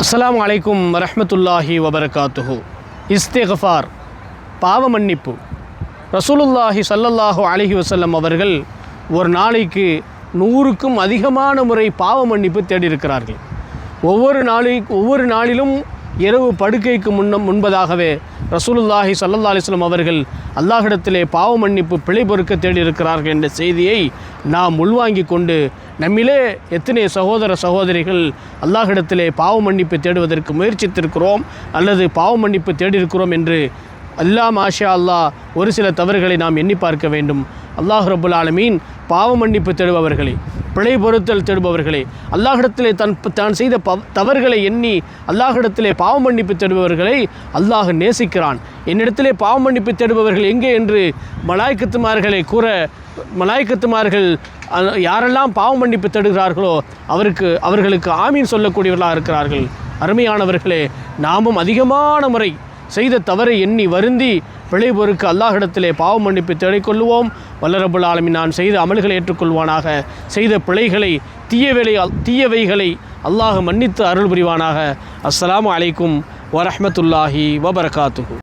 அஸ்லாம் அலைக்கும் வரமத்துல்லாஹி வபரகாத்துஹு. இஸ்திகஃபார் பாவ மன்னிப்பு. ரசூலுல்லாஹி சல்லல்லாஹு அலஹி வசல்லம் அவர்கள் ஒரு நாளைக்கு நூறுக்கும் அதிகமான முறை பாவ மன்னிப்பு தேடியிருக்கிறார்கள். ஒவ்வொரு நாளை ஒவ்வொரு நாளிலும் இரவு படுக்கைக்கு முன்னம் முன்பதாகவே ரசூலுல்லாஹி சல்லா அலிஸ்லம் அவர்கள் அல்லாஹிடத்திலே பாவ மன்னிப்பு பிழை பொறுக்க தேடியிருக்கிறார்கள் என்ற செய்தியை நாம் உள்வாங்கிக் கொண்டு நம்மிலே எத்தனை சகோதர சகோதரிகள் அல்லாஹிடத்திலே பாவ மன்னிப்பு தேடுவதற்கு முயற்சித்திருக்கிறோம் அல்லது பாவ மன்னிப்பு தேடியிருக்கிறோம் என்று அல்லாஹ் மாஷா அல்லாஹ் ஒரு சில தவறுகளை நாம் எண்ணி பார்க்க வேண்டும். அல்லாஹ் ரபுல் ஆலமீன் பாவ மன்னிப்பு தேடுபவர்களை. பிழை பொருத்தல் தேடுபவர்களே. அல்லாஹிடத்திலே தன் தான் செய்த பவ் தவறுகளை எண்ணி அல்லாஹிடத்திலே பாவ மன்னிப்பு தேடுபவர்களை அல்லாஹ் நேசிக்கிறான். என்னிடத்திலே பாவ மன்னிப்பு தேடுபவர்கள் எங்கே என்று மலாய்க்கத்துமார்களை கூற மலாய்க்கத்துமார்கள் யாரெல்லாம் பாவ மன்னிப்பு தேடுகிறார்களோ அவருக்கு அவர்களுக்கு ஆமீன் சொல்லக்கூடியவர்களாக இருக்கிறார்கள். அருமையானவர்களே நாமும் அதிகமான முறை செய்த தவறை எண்ணி வருந்தி பிழை பொறுக்க அல்லாஹ்விடத்திலே பாவ மன்னிப்பு தேடிக்கொள்வோம் வல்லரபுல் ஆலமி நான் செய்த அமல்களை ஏற்றுக்கொள்வானாக. செய்த பிழைகளை தீயவேளை தீயவைகளை அல்லாஹ் மன்னித்து அருள் புரிவானாக அஸ்லாம் அலைக்கும் வரஹமத்துல்லாஹி வபரகாத்துஹு.